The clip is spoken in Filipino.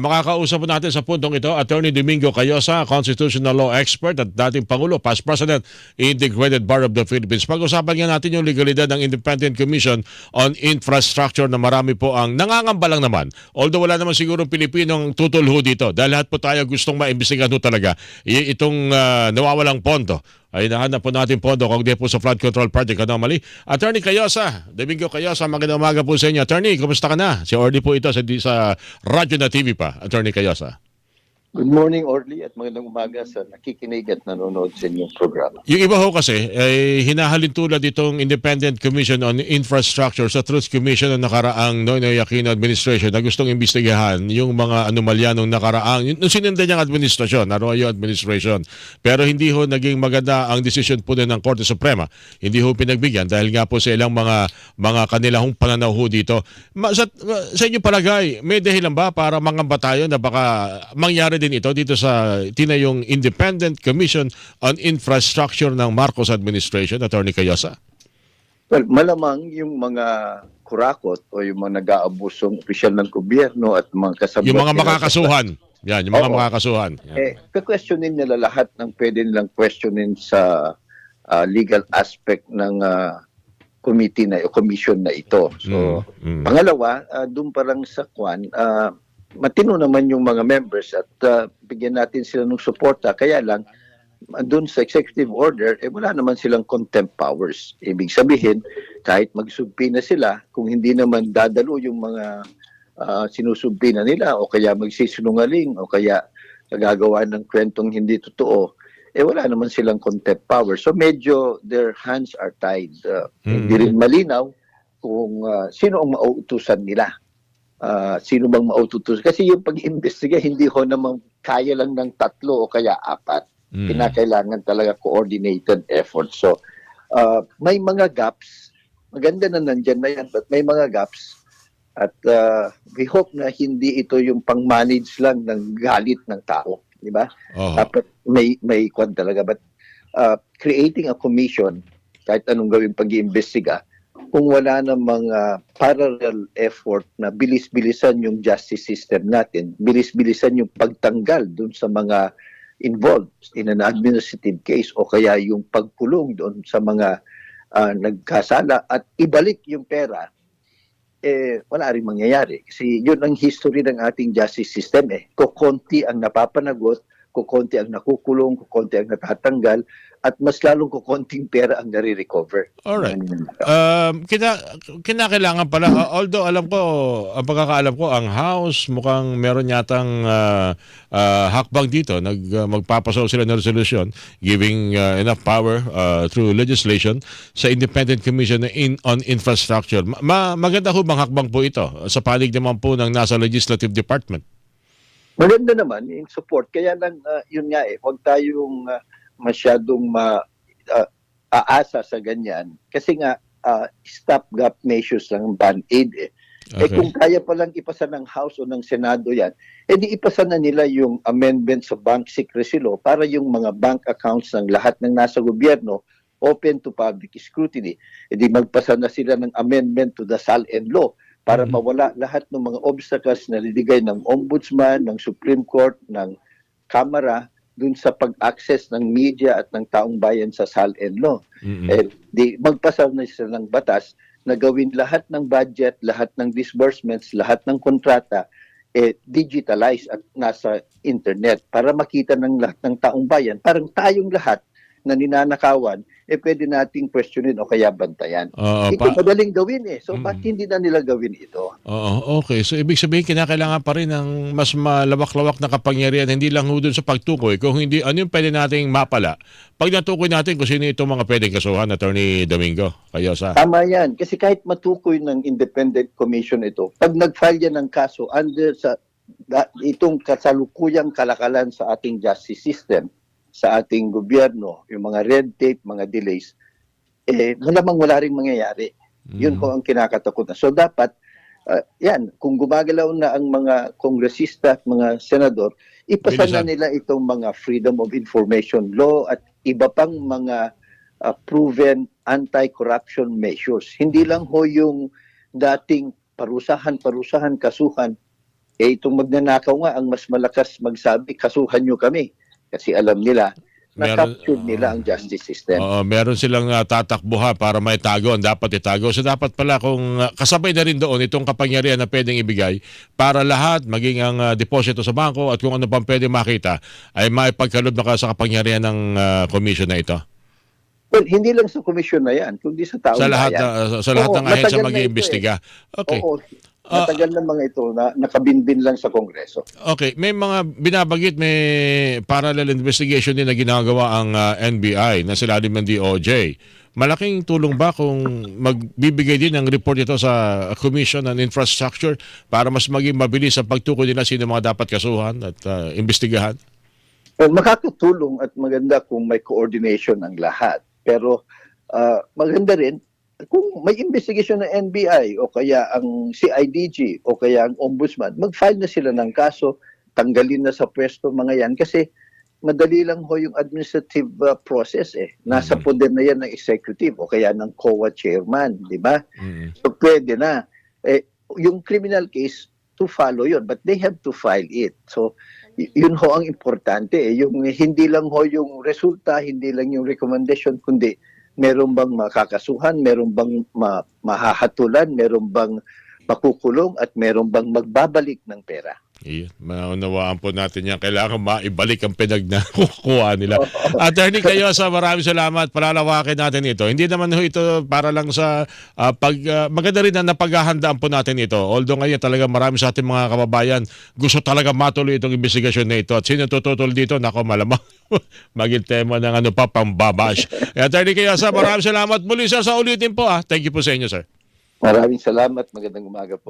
Makakausap natin sa puntong ito, Attorney Domingo Cayosa, constitutional law expert at dating Pangulo, past President, Integrated Bar of the Philippines. Pag-usapan nga natin yung legalidad ng Independent Commission on Infrastructure na marami po ang nangangamba lang naman. Although wala naman siguro Pilipinong tutulho dito dahil lahat po tayo gustong maimbestigahan talaga itong ah, nawawalang pondo ay nahanap po natin pondo kung di po sa flood control project anomaly. Attorney Cayosa, Domingo Cayosa, magandang umaga po sa inyo. Attorney, kumusta ka na? Si Orly po ito sa, sa radyo na TV pa. Attorney Cayosa. Good morning, Orly, at magandang umaga sa nakikinig at nanonood sa inyong programa. Yung iba ho kasi, ay hinahalin tulad itong Independent Commission on Infrastructure sa Truth Commission ng nakaraang Noynoy Aquino administration na gustong imbestigahan yung mga anomalya nung nakaraang, nung sininda niyang administrasyon, Arroyo administration. Pero hindi ho naging maganda ang decision po ng Korte Suprema. Hindi ho pinagbigyan dahil nga po sa ilang mga mga kanilang pananaw ho dito. Ma, sa, sa inyo palagay, may dahilan ba para mangamba tayo na baka mangyari din ito dito sa tinayong Independent Commission on Infrastructure ng Marcos Administration, Attorney Cayosa? Well, malamang yung mga kurakot o yung mga nag-aabusong opisyal ng gobyerno at mga kasabot Yung mga makakasuhan. Yan, yung mga Oo. makakasuhan. Yan. Eh, ka-questionin nila lahat ng pwede nilang questionin sa ah, legal aspect ng ah, committee na o commission na ito. So, Mm, mm. Pangalawa, uh, doon pa lang sa kwan, ah, matino naman yung mga members at ah, bigyan natin sila ng suporta. Kaya lang, doon sa executive order, eh wala naman silang contempt powers. Ibig sabihin, kahit magsubpi na sila, kung hindi naman dadalo yung mga uh, sinusubpi na nila o kaya magsisinungaling o kaya gagawa ng kwentong hindi totoo, eh wala naman silang contempt power. So medyo their hands are tied. Uh, Mm. Hindi rin malinaw kung ah, sino ang mauutusan nila. Ah, sino bang maututusan? Kasi yung pag-imbestiga, hindi ho naman kaya lang ng tatlo o kaya apat. Mm. Kinakailangan talaga coordinated effort. So, ah, may mga gaps. Maganda na nandyan na yan, but may mga gaps. At ah, we hope na hindi ito yung pang-manage lang ng galit ng tao. Di ba? Oho. Dapat may may kwan talaga but uh, creating a commission kahit anong gawin pag-iimbestiga kung wala ng mga parallel effort na bilis-bilisan yung justice system natin, bilis-bilisan yung pagtanggal dun sa mga involved in an administrative case o kaya yung pagkulong doon sa mga ah, nagkasala at ibalik yung pera, eh, wala rin mangyayari. Kasi yun ang history ng ating justice system eh. Kukonti ang napapanagot, kukonti ang nakukulong, kukonti ang natatanggal, at mas lalong kukonting pera ang nare-recover. Alright. Yan. Um, kina, kinakailangan pala, uh, although alam ko, ang pagkakaalam ko, ang House mukhang meron yatang uh, uh, hakbang dito. Nag, uh, magpapasok sila ng resolution giving uh, enough power uh, through legislation sa Independent Commission in, on Infrastructure. Ma- ma- maganda ho bang hakbang po ito sa panig naman po ng nasa Legislative Department? Maganda naman yung support. Kaya lang, ah, yun nga eh, huwag tayong ah, masyadong ma, ah, aasa sa ganyan. Kasi nga, ah, stopgap measures lang, band-aid eh. Eh Okay. kung kaya palang ipasa ng House o ng Senado yan, eh di ipasa na nila yung amendment sa Bank Secrecy Law para yung mga bank accounts ng lahat ng nasa gobyerno open to public scrutiny. Eh di magpasa na sila ng amendment to the SALN Law para Mhm. mawala lahat ng mga obstacles na liligay ng Ombudsman, ng Supreme Court, ng Kamara dun sa pag-access ng media at ng taong bayan sa SALN Law. Mm-mm. Eh, di magpasa na sila ng batas na gawin lahat ng budget, lahat ng disbursements, lahat ng kontrata eh digitalize at nasa internet para makita ng lahat ng taong bayan. Parang tayong lahat na ninanakawan, eh pwede nating questionin o kaya bantayan. Oo, Ito pa- madaling gawin eh. So, Mm. ba't hindi na nila gawin ito? Oo, okay. So ibig sabihin kinakailangan pa rin ng mas malawak-lawak na kapangyarihan hindi lang dun sa pagtukoy. Kung hindi ano yung pwede nating mapala. Pag natukoy natin kung sino itong mga pwedeng kasuhan, Attorney Domingo, kayo sa Tama yan. Kasi kahit matukoy ng independent commission ito, pag nag-file yan ng kaso under sa itong kasalukuyang kalakalan sa ating justice system, sa ating gobyerno, yung mga red tape, mga delays, eh, malamang wala rin mangyayari. Yun Mm. ko ang kinakatakutan. So dapat, ah, yan, kung gumagalaw na ang mga kongresista at mga senador, ipasa na nila itong mga freedom of information law at iba pang mga ah, proven anti-corruption measures. Hindi lang ho yung dating parusahan, parusahan, kasuhan, Eh, itong magnanakaw nga, ang mas malakas magsabi, kasuhan nyo kami. Kasi alam nila, Meron- na-capture nila ang justice system. Oo, meron silang uh, tatakbuhan para may tago ang dapat itago. So dapat pala kung uh, kasabay na rin doon itong kapangyarihan na pwedeng ibigay para lahat maging ang uh, deposito sa bangko at kung ano pang pwede makita ay maipagkalob na ka sa kapangyarihan ng uh, commission na ito. Well, hindi lang sa komisyon na yan, kundi sa tao Sa lahat na, sa lahat Oo, ng ahensya mag-iimbestiga. Okay. Oo, Ah. matagal na mga ito na nakabinbin lang sa Kongreso. Okay, may mga binabagit may parallel investigation din na ginagawa ang uh, NBI na sila din ng DOJ. Malaking tulong ba kung magbibigay din ng report ito sa Commission on Infrastructure para mas maging mabilis ang pagtukoy nila sino mga dapat kasuhan at uh, imbestigahan? Well, makakatulong at maganda kung may coordination ang lahat. Pero ah, maganda rin kung may investigation ng NBI o kaya ang CIDG o kaya ang Ombudsman, mag-file na sila ng kaso, tanggalin na sa pwesto mga yan kasi madali lang ho yung administrative ah, process eh. Nasa Mhm. poder na yan ng executive o kaya ng COA chairman, di ba? Mm. So pwede na. Eh, yung criminal case, to follow yun. But they have to file it. So, yun ho ang importante. Eh. Yung hindi lang ho yung resulta, hindi lang yung recommendation, kundi meron bang makakasuhan, meron bang ma- mahahatulan, meron bang makukulong, at meron bang magbabalik ng pera. Iyon, maunawaan po natin yan. Kailangan maibalik ang pinagnakukuha nila. Attorney kayo sa maraming salamat. Palalawakin natin ito. Hindi naman ho ito para lang sa ah, pag ah, maganda rin na napaghahandaan po natin ito. Although ngayon talaga marami sa ating mga kababayan gusto talaga matuloy itong investigasyon na ito. At sino tututol dito? Nako malamang maging tema ng ano pa pambabash. Attorney kayo sa maraming salamat muli sir sa ulitin po. Ah. Thank you po sa inyo sir. Maraming salamat. Magandang umaga po.